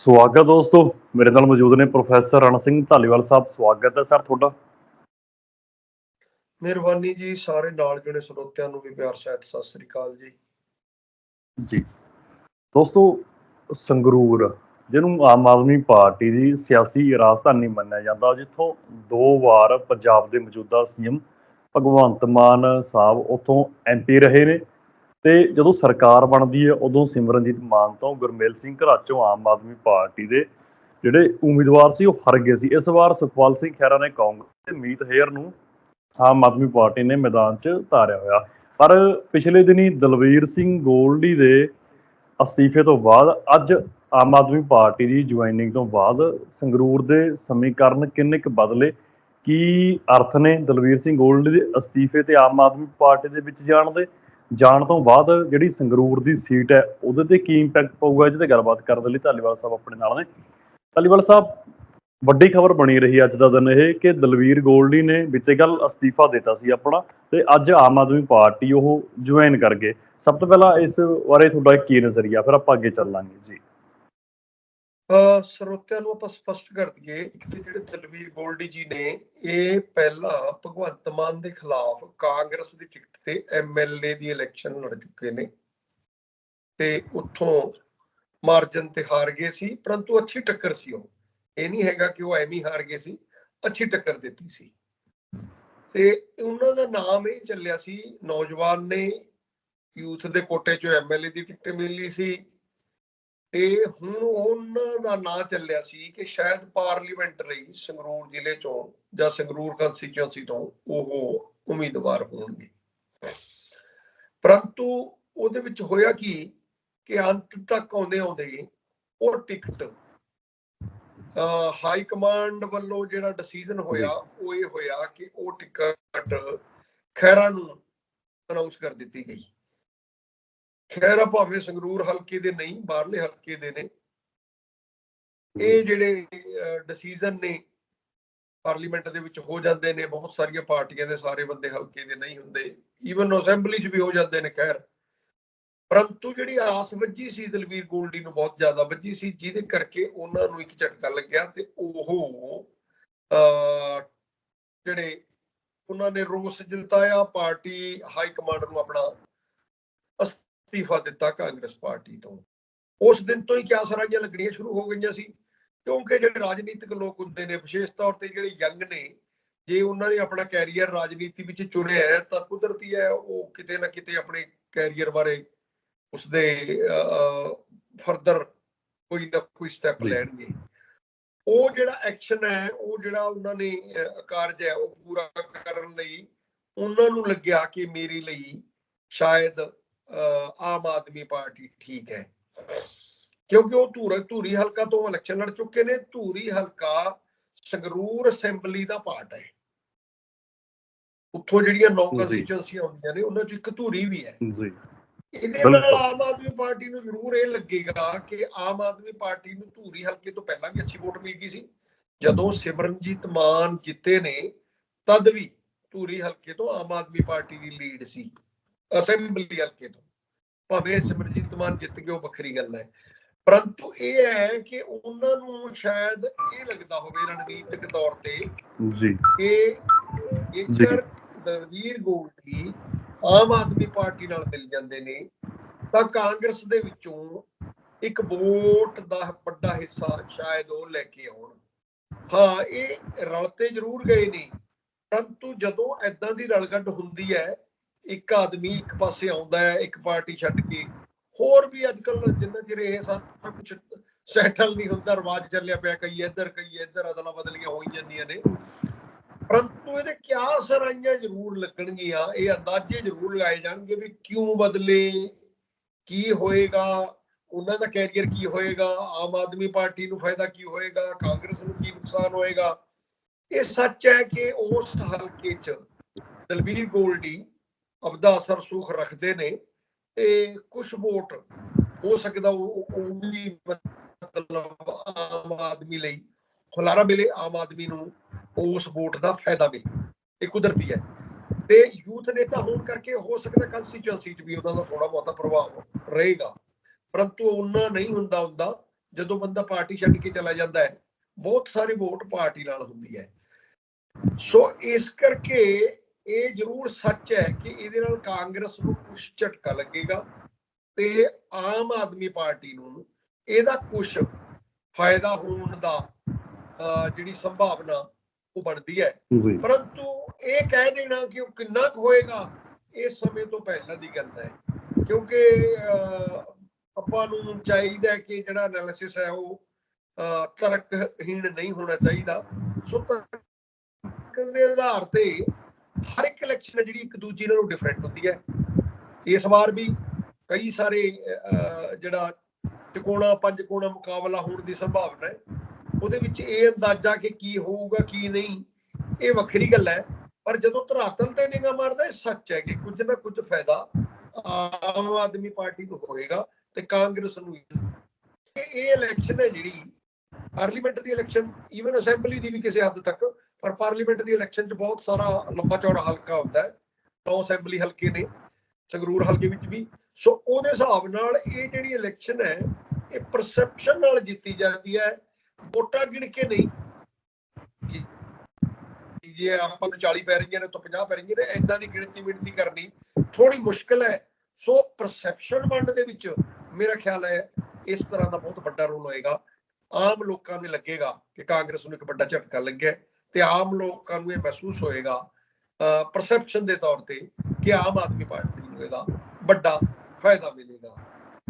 ਸਵਾਗਤ ਦੋਸਤੋ। ਮੇਰੇ ਨਾਲ ਮੌਜੂਦ ਨੇ ਪ੍ਰੋਫੈਸਰ ਰਣ ਸਿੰਘ ਧਾਲੀਵਾਲ ਸਾਹਿਬ। ਸਵਾਗਤ ਹੈ ਸਰ ਤੁਹਾਡਾ। ਮਿਹਰਬਾਨੀ ਜੀ ਸਾਰੇ ਨਾਲ ਜੁੜੇ ਸਰੋਤਿਆਂ ਨੂੰ ਵੀ ਪਿਆਰ ਸਹਿਤ। ਸਤਿ ਸ੍ਰੀ ਅਕਾਲ ਜੀ। ਜੀ। ਦੋਸਤੋ ਸੰਗਰੂਰ ਜਿਹਨੂੰ ਆਮ ਆਦਮੀ ਪਾਰਟੀ ਦੀ ਸਿਆਸੀ ਰਾਜਧਾਨੀ ਮੰਨਿਆ ਜਾਂਦਾ ਜਿੱਥੋਂ ਦੋ ਵਾਰ ਪੰਜਾਬ ਦੇ ਮੌਜੂਦਾ ਸੀਐਮ ਭਗਵੰਤ ਮਾਨ ਸਾਹਿਬ ਉੱਥੋਂ ਐਮਪੀ ਰਹੇ ਨੇ। ਤੇ ਜਦੋਂ ਸਰਕਾਰ ਬਣਦੀ ਹੈ, ਉਦੋਂ ਸਿਮਰਨਜੀਤ ਮਾਨ ਤੋਂ ਗੁਰਮੇਲ ਸਿੰਘ ਘਰਾਚੋਂ ਆਮ ਆਦਮੀ ਪਾਰਟੀ ਦੇ ਜਿਹੜੇ ਉਮੀਦਵਾਰ ਸੀ, ਉਹ ਹਾਰ ਗਏ ਸੀ। ਇਸ ਵਾਰ ਸੁਖਪਾਲ ਸਿੰਘ ਖਹਿਰਾ ਨੇ ਕਾਂਗਰਸ ਤੇ ਮੀਤ ਹੇਅਰ ਨੂੰ ਆਮ ਆਦਮੀ ਪਾਰਟੀ ਨੇ ਮੈਦਾਨ 'ਚ ਉਤਾਰਿਆ ਹੋਇਆ। ਪਰ ਪਿਛਲੇ ਦਿਨੀ ਦਲਵੀਰ ਸਿੰਘ ਗੋਲਡੀ ਦੇ ਅਸਤੀਫੇ ਤੋਂ ਬਾਅਦ ਅੱਜ ਆਮ ਆਦਮੀ ਪਾਰਟੀ ਦੀ ਜੁਆਇਨਿੰਗ ਤੋਂ ਬਾਅਦ ਸੰਗਰੂਰ ਦੇ ਸਮੀਕਰਨ ਕਿੰਨੇ ਕੁ ਬਦਲੇ? ਕੀ ਅਰਥ ਨੇ ਦਲਵੀਰ ਸਿੰਘ ਗੋਲਡੀ ਦੇ ਅਸਤੀਫੇ ਤੇ ਆਮ ਆਦਮੀ ਪਾਰਟੀ ਦੇ ਵਿੱਚ ਜਾਣ ਦੇ? ਜਾਣ ਤੋਂ ਬਾਅਦ ਜਿਹੜੀ ਸੰਗਰੂਰ ਦੀ ਸੀਟ ਹੈ, ਉਹਦੇ ਤੇ ਕੀ ਇੰਪੈਕਟ ਪਊਗਾ? ਜਿਹਦੇ ਤੇ ਗੱਲਬਾਤ ਕਰਨ ਦੇ ਲਈ ਧਾਲੀਵਾਲ ਸਾਹਿਬ ਆਪਣੇ ਨਾਲ ਨੇ। ਧਾਲੀਵਾਲ ਸਾਹਿਬ, ਵੱਡੀ ਖਬਰ ਬਣੀ ਰਹੀ ਅੱਜ ਦਾ ਦਿਨ ਇਹ ਕਿ ਦਲਵੀਰ ਗੋਲਡੀ ਨੇ ਬੀਤੇ ਕੱਲ ਅਸਤੀਫਾ ਦਿੱਤਾ ਸੀ ਆਪਣਾ ਤੇ ਅੱਜ ਆਮ ਆਦਮੀ ਪਾਰਟੀ ਉਹ ਜੁਆਇਨ ਕਰ ਗਏ। ਸਭ ਤੋਂ ਪਹਿਲਾਂ ਇਸ ਬਾਰੇ ਤੁਹਾਡਾ ਕੀ ਨਜ਼ਰੀਆ? ਫਿਰ ਆਪਾਂ ਅੱਗੇ ਚੱਲਾਂਗੇ। ਜੀ। ਸਰੋਤਿਆਂ ਨੂੰ ਆਪਾਂ ਸਪਸ਼ਟ ਕਰ ਦਈਏ ਕਿ ਜਿਹੜੇ ਦਲਵੀਰ ਗੋਲਡੀ ਜੀ ਨੇ, ਇਹ ਪਹਿਲਾਂ ਭਗਵੰਤ ਮਾਨ ਦੇ ਖਿਲਾਫ ਕਾਂਗਰਸ ਦੀ ਟਿਕਟ ਤੇ ਐਮਐਲਏ ਦੀ ਇਲੈਕਸ਼ਨ ਲੜ ਚੁੱਕੇ ਨੇ। ਤੇ ਉੱਥੋਂ ਮਾਰਜਨ ਤੇ ਹਾਰ ਗਏ ਸੀ, ਪਰੰਤੂ ਅੱਛੀ ਟੱਕਰ ਸੀ ਉਹ। ਇਹ ਨਹੀਂ ਹੈਗਾ ਕਿ ਉਹ ਐਵੇਂ ਹਾਰ ਗਏ ਸੀ, ਅੱਛੀ ਟੱਕਰ ਦਿੱਤੀ ਸੀ। ਤੇ ਉਹਨਾਂ ਦਾ ਨਾਮ ਇਹ ਚੱਲਿਆ ਸੀ, ਨੌਜਵਾਨ ਨੇ ਯੂਥ ਦੇ ਕੋਟੇ ਚੋਂ ਐਮਐਲਏ ਦੀ ਟਿਕਟ ਮਿਲੀ ਸੀ ਤੇ ਹੁਣ ਉਹਨਾਂ ਦਾ ਨਾਂ ਚੱਲਿਆ ਸੀ ਕਿ ਸ਼ਾਇਦ ਪਾਰਲੀਮੈਂਟ ਲਈ ਸੰਗਰੂਰ ਜ਼ਿਲ੍ਹੇ ਚੋਂ ਜਾਂ ਸੰਗਰੂਰ ਕੰਸਟੀਚੁਐਂਸੀ ਤੋਂ ਉਹ ਉਮੀਦਵਾਰ ਹੋਣਗੇ। ਪਰੰਤੂ ਉਹਦੇ ਵਿੱਚ ਹੋਇਆ ਕੀ ਕਿ ਅੰਤ ਤੱਕ ਆਉਂਦੇ ਆਉਂਦੇ ਉਹ ਟਿਕਟ ਹਾਈ ਕਮਾਂਡ ਵੱਲੋਂ ਜਿਹੜਾ ਡਿਸੀਜਨ ਹੋਇਆ ਉਹ ਇਹ ਹੋਇਆ ਕਿ ਉਹ ਟਿਕਟ ਖੈਰਾ ਨੂੰ ਅਨਾਉਂਸ ਕਰ ਦਿੱਤੀ ਗਈ। ਖੈਰਾ ਭਾਵੇਂ ਸੰਗਰੂਰ ਹਲਕੇ ਦੇ ਨਹੀਂ ਬਾਹਰਲੇ ਹਲਕੇ ਦੇ ਨੇ। ਇਹ ਜਿਹੜੇ ਡਿਸੀਜਨ ਨੇ ਪਾਰਲੀਮੈਂਟ ਦੇ ਵਿੱਚ ਹੋ ਜਾਂਦੇ ਨੇ ਬਹੁਤ ਸਾਰੀਆਂ ਪਾਰਟੀਆਂ ਦੇ ਸਾਰੇ ਬੰਦੇ ਹਲਕੇ ਦੇ ਨਹੀਂ ਹੁੰਦੇ। ਈਵਨ ਅਸੈਂਬਲੀ 'ਚ ਵੀ ਹੋ ਜਾਂਦੇ ਨੇ ਖੈਰ। ਪਰੰਤੂ ਜਿਹੜੀ ਆਸ ਵੱਜੀ ਸੀ ਦਲਵੀਰ ਗੋਲਡੀ ਨੂੰ ਬਹੁਤ ਜ਼ਿਆਦਾ ਵੱਜੀ ਸੀ ਜਿਹਦੇ ਕਰਕੇ ਉਹਨਾਂ ਨੂੰ ਇੱਕ ਝਟਕਾ ਲੱਗਿਆ ਤੇ ਉਹ ਜਿਹੜੇ ਉਹਨਾਂ ਨੇ ਰੋਸ ਜਤਾਇਆ ਪਾਰਟੀ ਹਾਈ ਕਮਾਂਡ ਨੂੰ ਆਪਣਾ ਅਸਤੀਫਾ ਦਿੱਤਾ ਕਾਂਗਰਸ ਪਾਰਟੀ ਤੋਂ। ਉਸ ਦਿਨ ਤੋਂ ਹੀ ਕਿਆ ਸਰਾਈਆਂ ਲੱਗਣੀਆਂ ਸ਼ੁਰੂ ਹੋ ਗਈਆਂ ਸੀ ਕਿਉਂਕਿ ਜਿਹੜੇ ਰਾਜਨੀਤਿਕ ਲੋਕ ਹੁੰਦੇ ਨੇ ਵਿਸ਼ੇਸ਼ ਤੌਰ ਤੇ ਜਿਹੜੇ ਯੰਗ ਨੇ ਜੇ ਉਹਨਾਂ ਨੇ ਆਪਣਾ ਕੈਰੀਅਰ ਰਾਜਨੀਤੀ ਵਿੱਚ ਚੁਣਿਆ ਹੈ ਤਾਂ ਕੁਦਰਤੀ ਹੈ ਉਹ ਕਿਤੇ ਨਾ ਕਿਤੇ ਆਪਣੇ ਕੈਰੀਅਰ ਬਾਰੇ ਉਸਦੇ ਫਰਦਰ ਕੋਈ ਨਾ ਕੋਈ ਸਟੈਪ ਲੈਣਗੇ। ਉਹ ਜਿਹੜਾ ਐਕਸ਼ਨ ਹੈ ਉਹ ਜਿਹੜਾ ਉਹਨਾਂ ਨੇ ਕਾਰਜ ਹੈ ਉਹ ਪੂਰਾ ਕਰਨ ਲਈ ਉਹਨਾਂ ਨੂੰ ਲੱਗਿਆ ਕਿ ਮੇਰੇ ਲਈ ਸ਼ਾਇਦ ਆਮ ਆਦਮੀ ਪਾਰਟੀ ਠੀਕ ਹੈ। ਕਿਉਂਕਿ ਉਹ ਧੂਰੀ ਧੂਰੀ ਹਲਕਾ ਤੋਂ ਇਲੈਕਸ਼ਨ ਲੜ ਚੁੱਕੇ ਨੇ ਧੂਰੀ ਹਲਕਾ ਸੰਗਰੂਰ ਅਸੈਂਬਲੀ ਦਾ ਪਾਰਟ ਹੈ। ਉੱਥੋਂ ਜਿਹੜੀਆਂ ਨੌ ਕੰਸਟੀਚੁਐਂਸੀਆਂ ਹੁੰਦੀਆਂ ਨੇ ਉਹਨਾਂ ਚ ਇੱਕ ਧੂਰੀ ਵੀ ਹੈ। ਜੀ। ਇਹਦੇ ਨਾਲ ਆਮ ਆਦਮੀ ਪਾਰਟੀ ਨੂੰ ਜ਼ਰੂਰ ਇਹ ਲੱਗੇਗਾ ਕਿ ਆਮ ਆਦਮੀ ਪਾਰਟੀ ਨੂੰ ਧੂਰੀ ਹਲਕੇ ਤੋਂ ਪਹਿਲਾਂ ਵੀ ਅੱਛੀ ਵੋਟ ਮਿਲ ਗਈ ਸੀ। ਜਦੋਂ ਸਿਮਰਨਜੀਤ ਮਾਨ ਜਿੱਤੇ ਨੇ ਤਦ ਵੀ ਧੂਰੀ ਹਲਕੇ ਤੋਂ ਆਮ ਆਦਮੀ ਪਾਰਟੀ ਦੀ ਲੀਡ ਸੀ। ਅਸੈਂਬਲੀ ਹਲਕੇ ਤੋਂ। ਭਾਵੇਂ ਸਿਮਰਜੀਤ ਮਾਨ ਜਿੱਤ ਗਏ ਉਹ ਵੱਖਰੀ ਗੱਲ ਹੈ। ਪਰੰਤੂ ਇਹ ਹੈ ਕਿ ਉਹਨਾਂ ਨੂੰ ਸ਼ਾਇਦ ਇਹ ਲੱਗਦਾ ਹੋਵੇ ਰਣਨੀਤਿਕ ਤੌਰ ਤੇ ਜੀ। ਕਿ ਜੇਕਰ ਦਲਵੀਰ ਗੋਲਡੀ ਆਮ ਆਦਮੀ ਪਾਰਟੀ ਨਾਲ ਮਿਲ ਜਾਂਦੇ ਨੇ ਤਾਂ ਕਾਂਗਰਸ ਦੇ ਵਿੱਚੋਂ ਇੱਕ ਵੋਟ ਦਾ ਵੱਡਾ ਹਿੱਸਾ ਸ਼ਾਇਦ ਉਹ ਲੈ ਕੇ ਆਉਣ। ਹਾਂ ਇਹ ਰਲਤੇ ਜ਼ਰੂਰ ਗਏ ਨੇ। ਪਰੰਤੂ ਜਦੋਂ ਐਦਾਂ ਦੀ ਰਲਗੱਡ ਹੁੰਦੀ ਹੈ ਇੱਕ ਆਦਮੀ ਇੱਕ ਪਾਸੇ ਆਉਂਦਾ ਹੈ, ਇੱਕ ਪਾਰਟੀ ਛੱਡ ਕੇ। ਹੋਰ ਵੀ ਅੱਜਕੱਲ ਜਿੰਨਾ ਚਿਰ ਇਹ ਸਾਰਾ ਕੁਝ ਸੈਟਲ ਨਹੀਂ ਹੁੰਦਾ, ਰਿਵਾਜ ਚੱਲਿਆ ਪਿਆ, ਕਈ ਇੱਧਰ ਕਈ ਇੱਧਰ, ਅਦਲਾ ਬਦਲੀਆਂ ਹੋਈ ਜਾਂਦੀਆਂ ਨੇ। ਪਰੰਤੂ ਇਹਦੇ ਕਿਆ ਸਰਾਈਆਂ ਜ਼ਰੂਰ ਲੱਗਣਗੀਆਂ, ਇਹ ਅੰਦਾਜ਼ੇ ਜ਼ਰੂਰ ਲਗਾਏ ਜਾਣਗੇ ਵੀ ਕਿਉਂ ਬਦਲੇ, ਕੀ ਹੋਏਗਾ, ਉਹਨਾਂ ਦਾ ਕੈਰੀਅਰ ਕੀ ਹੋਏਗਾ, ਆਮ ਆਦਮੀ ਪਾਰਟੀ ਨੂੰ ਫਾਇਦਾ ਕੀ ਹੋਏਗਾ, ਕਾਂਗਰਸ ਨੂੰ ਕੀ ਨੁਕਸਾਨ ਹੋਏਗਾ। ਇਹ ਸੱਚ ਹੈ ਕਿ ਉਸ ਹਲਕੇ 'ਚ ਦਲਬੀਰ ਗੋਲਡੀ ਅਬਦਾ ਅਸਰ ਸੁਖ ਰੱਖਦੇ ਨੇ ਤੇ ਕੁਝ ਵੋਟ ਹੋ ਸਕਦਾ ਉਹ ਵੀ ਮਤਲਬ ਆਮ ਆਦਮੀ ਲਈ ਖੁਲਾਰਾ ਮਿਲੇ, ਆਮ ਆਦਮੀ ਨੂੰ ਉਸ ਵੋਟ ਦਾ ਫਾਇਦਾ ਮਿਲੇ। ਇਹ ਕੁਦਰਤੀ ਹੈ। ਤੇ ਯੂਥ ਨੇਤਾ ਹੋਣ ਕਰਕੇ ਹੋ ਸਕਦਾ ਕੰਸਟੀਚੁਐਂਸੀ 'ਚ ਵੀ ਉਹਨਾਂ ਦਾ ਥੋੜਾ ਬਹੁਤਾ ਪ੍ਰਭਾਵ ਰਹੇਗਾ। ਪਰੰਤੂ ਉਹਨਾਂ ਨਹੀਂ ਹੁੰਦਾ ਹੁੰਦਾ ਜਦੋਂ ਬੰਦਾ ਪਾਰਟੀ ਛੱਡ ਕੇ ਚਲਾ ਜਾਂਦਾ ਹੈ, ਬਹੁਤ ਸਾਰੀ ਵੋਟ ਪਾਰਟੀ ਨਾਲ ਹੁੰਦੀ ਹੈ। ਸੋ ਇਸ ਕਰਕੇ ਇਹ ਜ਼ਰੂਰ ਸੱਚ ਹੈ ਕਿ ਇਹਦੇ ਨਾਲ ਕਾਂਗਰਸ ਨੂੰ ਕੁਝ ਝਟਕਾ ਲੱਗੇਗਾ ਤੇ ਆਮ ਆਦਮੀ ਪਾਰਟੀ ਨੂੰ ਇਹਦਾ ਕੁਝ ਫਾਇਦਾ ਹੋਣ ਦਾ ਜਿਹੜੀ ਸੰਭਾਵਨਾ ਉਹ ਬਣਦੀ ਹੈ ਪਰੰਤੂ ਇਹ ਕਹਿ ਦੇਣਾ ਕਿ ਉਹ ਕਿੰਨਾ ਕੁ ਹੋਏਗਾ ਇਸ ਸਮੇਂ ਤੋਂ ਪਹਿਲਾਂ ਦੀ ਗੱਲ ਹੈ ਕਿਉਂਕਿ ਆਪਾਂ ਨੂੰ ਚਾਹੀਦਾ ਕਿ ਜਿਹੜਾ ਐਨਾਲਿਸਿਸ ਹੈ ਉਹ ਤਰਕਹੀਣ ਨਹੀਂ ਹੋਣਾ ਚਾਹੀਦਾ ਸੋ ਤਰਕ ਦੇ ਆਧਾਰ ਤੇ ਹਰ ਇੱਕ ਇਲੈਕਸ਼ਨ ਹੈ ਜਿਹੜੀ ਇੱਕ ਦੂਜੀ ਨਾਲੋਂ ਡਿਫਰੈਂਟ ਹੁੰਦੀ ਹੈ। ਇਸ ਵਾਰ ਵੀ ਕਈ ਸਾਰੇ ਅਹ, ਜਿਹੜਾ ਤਿਕੋਣਾ ਪੰਜ ਕੋਣਾ ਮੁਕਾਬਲਾ ਹੋਣ ਦੀ ਸੰਭਾਵਨਾ ਹੈ। ਉਹਦੇ ਵਿੱਚ ਇਹ ਅੰਦਾਜ਼ਾ ਕਿ ਕੀ ਹੋਊਗਾ ਕੀ ਨਹੀਂ ਇਹ ਵੱਖਰੀ ਗੱਲ ਹੈ। ਪਰ ਜਦੋਂ ਧਰਾਤਲ ਤੇ ਨਿਗਾ ਮਾਰਦਾ ਇਹ ਸੱਚ ਹੈ ਕਿ ਕੁਝ ਨਾ ਕੁਝ ਫਾਇਦਾ ਆਮ ਆਦਮੀ ਪਾਰਟੀ ਨੂੰ ਹੋਏਗਾ ਤੇ ਕਾਂਗਰਸ ਨੂੰ ਇਹ ਇਲੈਕਸ਼ਨ ਹੈ ਜਿਹੜੀ ਪਾਰਲੀਮੈਂਟ ਦੀ ਇਲੈਕਸ਼ਨ ਈਵਨ ਅਸੈਂਬਲੀ ਦੀ ਵੀ ਕਿਸੇ ਹੱਦ ਤੱਕ ਪਰ ਪਾਰਲੀਮੈਂਟ ਦੀ ਇਲੈਕਸ਼ਨ 'ਚ ਬਹੁਤ ਸਾਰਾ ਲੰਬਾ ਚੌੜਾ ਹਲਕਾ ਹੁੰਦਾ ਹੈ ਨੌ ਅਸੈਂਬਲੀ ਹਲਕੇ ਨੇ, ਸੰਗਰੂਰ ਹਲਕੇ ਵਿੱਚ ਵੀ। ਸੋ ਉਹਦੇ ਹਿਸਾਬ ਨਾਲ ਇਹ ਜਿਹੜੀ ਇਲੈਕਸ਼ਨ ਹੈ, ਇਹ ਪਰਸੈਪਸ਼ਨ ਨਾਲ ਜਿੱਤੀ ਜਾਂਦੀ ਹੈ, ਵੋਟਾਂ ਗਿਣ ਕੇ ਨਹੀਂ। ਜੇ ਆਪਾਂ ਨੂੰ 40 ਪੈ ਰਹੀਆਂ ਨੇ, ਤਾਂ 50 ਪੈ ਰਹੀਆਂ ਨੇ ਐਦਾਂ ਦੀ ਗਿਣਤੀ ਮਿਣਤੀ ਕਰਨੀ ਥੋੜੀ ਮੁਸ਼ਕਲ ਹੈ। ਸੋ ਪਰਸੈਪਸ਼ਨ ਵੰਡ ਦੇ ਵਿੱਚ ਮੇਰਾ ਖਿਆਲ ਹੈ, ਇਸ ਤਰ੍ਹਾਂ ਦਾ ਬਹੁਤ ਵੱਡਾ ਰੋਲ ਹੋਏਗਾ। ਆਮ ਲੋਕਾਂ ਨੂੰ ਲੱਗੇਗਾ ਕਿ ਕਾਂਗਰਸ ਨੂੰ ਇੱਕ ਵੱਡਾ ਝਟਕਾ ਲੱਗਿਆ। ਤੇ ਆਮ ਲੋਕਾਂ ਨੂੰ ਇਹ ਮਹਿਸੂਸ ਹੋਏਗਾ ਪਰਸੈਪਸ਼ਨ ਦੇ ਤੌਰ ਤੇ ਕਿ ਆਮ ਆਦਮੀ ਪਾਰਟੀ ਨੂੰ ਇਹਦਾ ਵੱਡਾ ਫਾਇਦਾ ਮਿਲੇਗਾ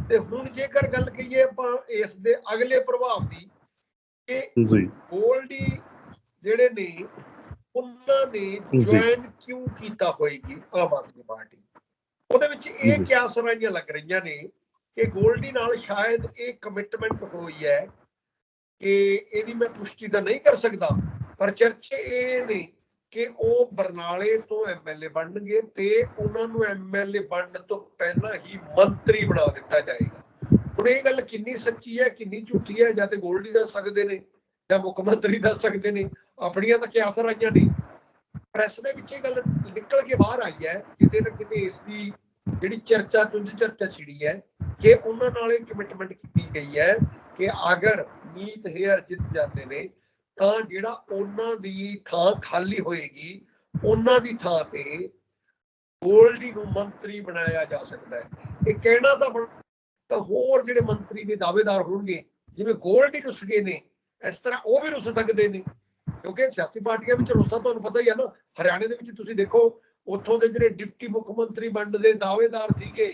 ਤੇ ਹੁਣ ਜੇਕਰ ਗੱਲ ਕਰੀਏ ਆਪਾਂ ਇਸ ਦੇ ਅਗਲੇ ਪ੍ਰਭਾਵ ਦੀ ਕਿ ਜੀ ਗੋਲਡੀ ਜਿਹੜੇ ਨੇ ਉਹਨਾਂ ਨੇ। ਜੁਆਇਨ ਕਿਉਂ ਕੀਤਾ ਹੋਏਗੀ ਆਮ ਆਦਮੀ ਪਾਰਟੀ ਉਹਦੇ ਵਿੱਚ ਇਹ। ਕਿਆ ਸਰਾਈਆਂ ਲੱਗ ਰਹੀਆਂ ਨੇ ਕਿ ਗੋਲਡੀ ਨਾਲ ਸ਼ਾਇਦ ਇਹ ਕਮਿਟਮੈਂਟ ਹੋਈ ਹੈ ਕਿ ਇਹਦੀ ਮੈਂ ਪੁਸ਼ਟੀ ਤਾਂ ਨਹੀਂ ਕਰ ਸਕਦਾ ਪਰ ਚਰਚੇ ਇਹ ਨੇ ਕਿ ਉਹ ਬਰਨਾਲੇ ਤੋਂ ਐਮਐਲਏ ਬਣਨਗੇ ਤੇ ਉਹਨਾਂ ਨੂੰ ਐਮਐਲਏ ਬਣਨ ਤੋਂ ਪਹਿਲਾਂ ਹੀ ਮੰਤਰੀ ਬਣਾ ਦਿੱਤਾ ਜਾਏਗਾ। ਹੁਣ ਇਹ ਗੱਲ ਕਿੰਨੀ ਸੱਚੀ ਹੈ, ਕਿੰਨੀ ਝੂਠੀ ਹੈ, ਜਾਂ ਤੇ ਗੋਲਡੀ ਦੱਸ ਸਕਦੇ ਨੇ, ਜਾਂ ਮੁੱਖ ਮੰਤਰੀ ਦੱਸ ਸਕਦੇ ਨੇ, ਆਪਣੀਆਂ ਤਾਂ ਕਿਆਸਰ ਆਈਆਂ ਨਹੀਂ ਪ੍ਰੈਸ ਦੇ ਵਿੱਚ ਇਹ ਗੱਲ ਨਿਕਲ ਕੇ ਬਾਹਰ ਆਈ ਹੈ, ਕਿਤੇ ਨਾ ਕਿਤੇ ਇਸ ਦੀ ਜਿਹੜੀ ਚਰਚਾ ਤੁੰਜ ਚਰਚਾ ਛਿੜੀ ਹੈ, ਕਿ ਉਹਨਾਂ ਨਾਲ ਇਹ ਕਮਿਟਮੈਂਟ ਕੀਤੀ ਗਈ ਹੈ ਕਿ ਅਗਰ ਮੀਤ ਹੇਅਰ ਜਿੱਤ ਜਾਂਦੇ ਨੇ ਤਾਂ ਜਿਹੜਾ ਉਹਨਾਂ ਦੀ ਥਾਂ ਖਾਲੀ ਹੋਏਗੀ, ਉਹਨਾਂ ਦੀ ਥਾਂ ਤੇ ਗੋਲਡੀ ਨੂੰ ਮੰਤਰੀ ਬਣਾਇਆ ਜਾ ਸਕਦਾ ਹੈ। ਇਹ ਕਹਿਣਾ ਤਾਂ ਤਾਂ ਹੋਰ ਜਿਹੜੇ ਮੰਤਰੀ ਦੇ ਦਾਅਵੇਦਾਰ ਹੋਣਗੇ, ਜਿਵੇਂ ਗੋਲਡੀ ਰੁੱਸ ਗਏ ਨੇ, ਇਸ ਤਰ੍ਹਾਂ ਉਹ ਵੀ ਰੁੱਸ ਸਕਦੇ ਨੇ। ਕਿਉਂਕਿ ਸਿਆਸੀ ਪਾਰਟੀਆਂ ਵਿੱਚ ਰੁੱਸਾ ਤੁਹਾਨੂੰ ਪਤਾ ਹੀ ਹੈ ਨਾ, ਹਰਿਆਣੇ ਦੇ ਵਿੱਚ ਤੁਸੀਂ ਦੇਖੋ, ਉੱਥੋਂ ਦੇ ਜਿਹੜੇ ਡਿਪਟੀ ਮੁੱਖ ਮੰਤਰੀ ਬਣਨ ਦੇ ਦਾਅਵੇਦਾਰ ਸੀਗੇ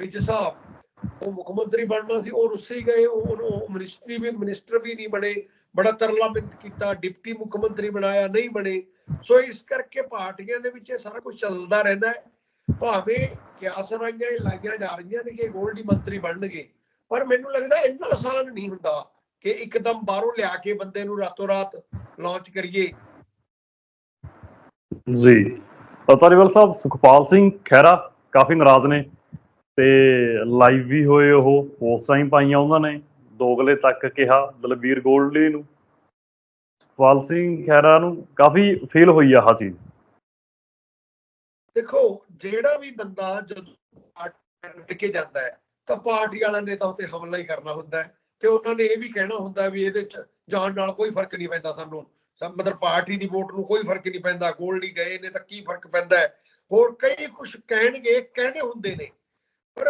ਵਿੱਚ ਸਾਹਿਬ ਉਹ ਮੁੱਖ ਮੰਤਰੀ ਬਣਨਾ ਸੀ, ਉਹ ਰੁੱਸੇ ਗਏ, ਉਹ ਉਹਨੂੰ ਮਿਨਿਸਟਰੀ ਵੀ ਮਿਨਿਸਟਰ ਵੀ ਨਹੀਂ ਬਣੇ। ਬੜਾ ਤਰਲਾ ਕੀਤਾ, ਡਿਪਟੀ ਮੁੱਖ ਮੰਤਰੀ ਬਣਾਇਆ, ਨਹੀਂ ਬਣੇ। ਸੋ ਇਸ ਕਰਕੇ ਪਾਰਟੀਆਂ ਦੇ ਵਿੱਚ ਇਹ ਸਾਰਾ ਕੁਝ ਚੱਲਦਾ ਰਹਿੰਦਾ ਹੈ। ਭਾਵੇਂ ਕਿਆਸ ਇਹ ਲਾਈਆਂ ਜਾ ਰਹੀਆਂ ਨੇ ਕਿ ਗੋਲਡੀ ਮੰਤਰੀ ਬਣਨਗੇ, ਪਰ ਮੈਨੂੰ ਲੱਗਦਾ ਇੰਨਾ ਆਸਾਨ ਨਹੀਂ ਹੁੰਦਾ ਕਿ ਇੱਕਦਮ ਬਾਹਰੋਂ ਲਿਆ ਕੇ ਬੰਦੇ ਨੂੰ ਰਾਤੋਂ ਰਾਤ ਲਾਂਚ ਕਰੀਏ। ਜੀ। ਤਾਂ ਸਾਹਿਬ, ਸੁਖਪਾਲ ਸਿੰਘ ਖਹਿਰਾ ਕਾਫੀ ਨਾਰਾਜ਼ ਨੇ ਤੇ ਲਾਈਵ ਵੀ ਹੋਏ ਉਹ, ਪੋਸਟਾਂ ਹੀ ਪਾਈਆਂ ਉਹਨਾਂ ਨੇ। ਦੋਗਲੇ ਤੱਕ ਕਿਹਾ ਦਲਬੀਰ ਗੋਲਡੀ ਨੂੰ ਸੁਖਪਾਲ ਸਿੰਘ ਖਹਿਰਾ ਨੂੰ ਕਾਫੀ ਫੀਲ ਹੋਈ ਆ ਆਹ ਦੇਖੋ, ਜਿਹੜਾ ਵੀ ਬੰਦਾ ਜਦੋਂ ਕੇ ਜਾਂਦਾ ਹੈ, ਤਾਂ ਪਾਰਟੀ ਵਾਲਿਆਂ ਨੇ ਤਾਂ ਉੱਤੇ ਹਮਲਾ ਹੀ ਕਰਨਾ ਹੁੰਦਾ ਹੈ। ਤੇ ਉਹਨਾਂ ਨੇ ਇਹ ਵੀ ਕਹਿਣਾ ਹੁੰਦਾ ਵੀ ਇਹਦੇ ਚ ਜਾਣ ਨਾਲ ਕੋਈ ਫ਼ਰਕ ਨਹੀਂ ਪੈਂਦਾ ਸਾਨੂੰ। ਮਤਲਬ ਪਾਰਟੀ ਦੀ ਵੋਟ ਨੂੰ ਕੋਈ ਫ਼ਰਕ ਨਹੀਂ ਪੈਂਦਾ, ਗੋਲਡੀ ਗਏ ਨੇ ਤਾਂ ਕੀ ਫ਼ਰਕ ਪੈਂਦਾ ਹੈ? ਹੋਰ ਕਈ ਕੁਝ ਕਹਿਣਗੇ, ਕਹਿੰਦੇ ਹੁੰਦੇ ਨੇ। ਪਰ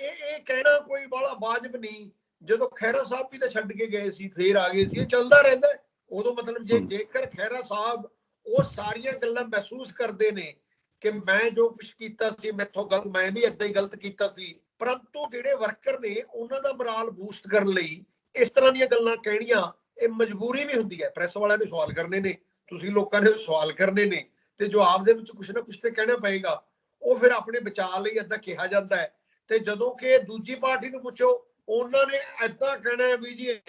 ਇਹ ਇਹ ਕਹਿਣਾ ਕੋਈ ਬੜਾ ਵਾਜਬ ਨਹੀਂ। ਜਦੋਂ ਖੈਰਾ ਸਾਹਿਬ ਵੀ ਤਾਂ ਛੱਡ ਕੇ ਗਏ ਸੀ ਫੇਰ ਆ ਗਏ ਸੀ ਇਹ ਚੱਲਦਾ ਰਹਿੰਦਾ। ਉਦੋਂ ਮਤਲਬ ਜੇ। ਜੇਕਰ ਖੈਰਾ ਸਾਹਿਬ ਉਹ ਸਾਰੀਆਂ ਗੱਲਾਂ ਮਹਿਸੂਸ ਕਰਦੇ ਨੇ ਕਿ ਮੈਂ ਜੋ ਕੁਝ ਕੀਤਾ ਸੀ ਮੈਥੋਂ ਗਲਤ ਮੈਂ ਵੀ ਏਦਾਂ ਹੀ ਗਲਤ ਕੀਤਾ ਸੀ ਪਰੰਤੂ ਜਿਹੜੇ ਵਰਕਰ ਨੇ ਉਹਨਾਂ ਦਾ ਮੋਰਾਲ ਬੂਸਟ ਕਰਨ ਲਈ ਇਸ ਤਰ੍ਹਾਂ ਦੀਆਂ ਗੱਲਾਂ ਕਹਿਣੀਆਂ ਇਹ ਮਜਬੂਰੀ ਵੀ ਹੁੰਦੀ ਹੈ ਪ੍ਰੈਸ ਵਾਲਿਆਂ ਨੇ ਸਵਾਲ ਕਰਨੇ ਨੇ ਤੁਸੀਂ ਲੋਕਾਂ ਨੇ ਸਵਾਲ ਕਰਨੇ ਨੇ ਤੇ ਜਵਾਬ ਦੇ ਵਿੱਚ ਕੁਝ ਨਾ ਕੁਝ ਤੇ ਕਹਿਣਾ ਪਏਗਾ ਉਹ ਫਿਰ ਆਪਣੇ ਬਚਾਅ ਲਈ ਏਦਾਂ ਕਿਹਾ ਜਾਂਦਾ ਹੈ ਤੇ ਜਦੋਂ ਕਿ ਦੂਜੀ ਪਾਰਟੀ ਨੂੰ ਪੁੱਛੋ ਉਹਨਾਂ ਨੇ ਏਦਾਂ ਕਹਿਣਾ ਵੀ ਜੀ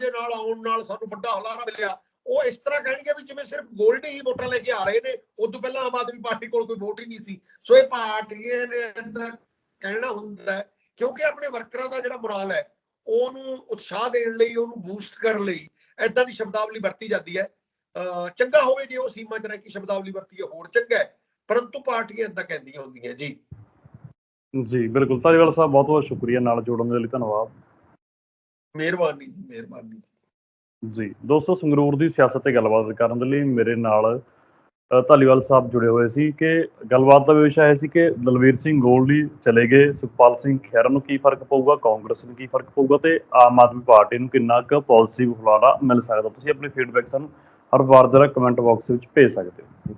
ਦੇ ਨਾਲ ਆਉਣ ਨਾਲ ਸਾਨੂੰ ਵੱਡਾ ਹਲਾਰਾ ਮਿਲਿਆ। ਉਹ ਇਸ ਤਰ੍ਹਾਂ ਕਹਿਣਗੇ ਵੀ ਜਿਵੇਂ ਸਿਰਫ ਗੋਲਡ ਹੀ ਵੋਟਾਂ ਲੈ ਕੇ ਆ ਰਹੇ ਨੇ, ਉਦੋਂ ਪਹਿਲਾਂ ਆਮ ਆਦਮੀ ਪਾਰਟੀ ਕੋਲ ਕੋਈ ਵੋਟ ਹੀ ਨਹੀਂ ਸੀ। ਸੋ ਇਹ ਪਾਰਟੀਆਂ ਨੇ ਏਦਾਂ ਕਹਿਣਾ ਹੁੰਦਾ ਕਿਉਂਕਿ ਆਪਣੇ ਵਰਕਰਾਂ ਦਾ ਜਿਹੜਾ ਮੁਰਾਲ ਹੈ, ਉਹਨੂੰ ਉਤਸ਼ਾਹ ਦੇਣ ਲਈ, ਉਹਨੂੰ ਬੂਸਟ ਕਰਨ ਲਈ ਏਦਾਂ ਦੀ ਸ਼ਬਦਾਵਲੀ ਵਰਤੀ ਜਾਂਦੀ ਹੈ। ਅਹ ਚੰਗਾ ਹੋਵੇ ਜੇ ਉਹ ਸੀਮਾ ਚ ਰਹਿ ਕੇ ਸ਼ਬਦਾਵਲੀ ਵਰਤੀ ਹੈ, ਹੋਰ ਚੰਗਾ ਪਰੰਤੂ ਪਾਰਟੀਆਂ ਏਦਾਂ ਕਹਿੰਦੀਆਂ ਹੁੰਦੀਆਂ ਜੀ। ਜੀ ਬਿਲਕੁਲ। ਧਾਰੀਵਾਲ ਸਾਹਿਬ ਬਹੁਤ ਬਹੁਤ ਸ਼ੁਕਰੀਆ ਨਾਲ ਜੋੜਨ ਦੇ ਲਈ ਧੰਨਵਾਦ। ਮਿਹਰਬਾਨੀ ਜੀ ਮਿਹਰਬਾਨੀ। ਜੀ ਦੋਸਤੋ ਸੰਗਰੂਰ ਦੀ ਸਿਆਸਤ ਤੇ ਗੱਲਬਾਤ ਕਰਨ ਦੇ ਲਈ ਮੇਰੇ ਨਾਲ ਧਾਲੀਵਾਲ ਸਾਹਿਬ ਜੁੜੇ ਹੋਏ ਸੀ ਕਿ ਗੱਲਬਾਤ ਦਾ ਵਿਸ਼ਾ ਇਹ ਸੀ ਕਿ ਦਲਵੀਰ ਸਿੰਘ ਗੋਲਡੀ ਚਲੇ ਗਏ। ਸੁਖਪਾਲ ਸਿੰਘ ਖਹਿਰਾ ਨੂੰ ਕੀ ਫ਼ਰਕ ਪਊਗਾ? ਕਾਂਗਰਸ ਨੂੰ ਕੀ ਫ਼ਰਕ ਪਊਗਾ? ਤੇ ਆਮ ਆਦਮੀ ਪਾਰਟੀ ਨੂੰ ਕਿੰਨਾ ਕੁ ਪੋਜ਼ਿਟਿਵ ਹੁਲਾਰਾ ਮਿਲ ਸਕਦਾ? ਤੁਸੀਂ ਆਪਣੀ ਫੀਡਬੈਕ ਸਾਨੂੰ ਹਰ ਵਾਰ ਜਰਾ ਕਮੈਂਟ ਬਾਕਸ ਵਿੱਚ ਭੇਜ ਸਕਦੇ ਹੋ।